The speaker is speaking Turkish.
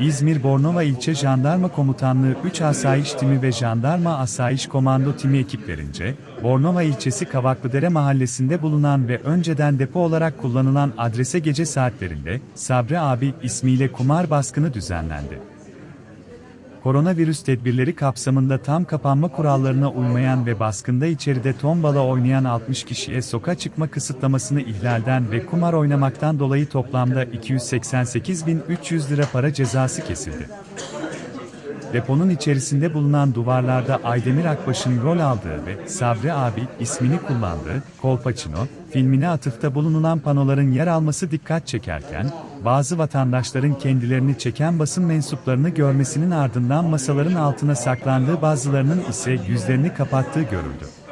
İzmir Bornova İlçe Jandarma Komutanlığı 3 Asayiş Timi ve Jandarma Asayiş Komando Timi ekiplerince, Bornova ilçesi Kavaklıdere mahallesinde bulunan ve önceden depo olarak kullanılan adrese gece saatlerinde, Sabri abi ismiyle kumar baskını düzenlendi. Koronavirüs tedbirleri kapsamında tam kapanma kurallarına uymayan ve baskında içeride tombala oynayan 60 kişiye sokağa çıkma kısıtlamasını ihlalden ve kumar oynamaktan dolayı toplamda 288.300 lira para cezası kesildi. Deponun içerisinde bulunan duvarlarda Aydemir Akbaş'ın rol aldığı ve Sabri abi ismini kullandığı Kolpaçino filmine atıfta bulunulan panoların yer alması dikkat çekerken, bazı vatandaşların kendilerini çeken basın mensuplarını görmesinin ardından masaların altına saklandığı bazılarının ise yüzlerini kapattığı görüldü.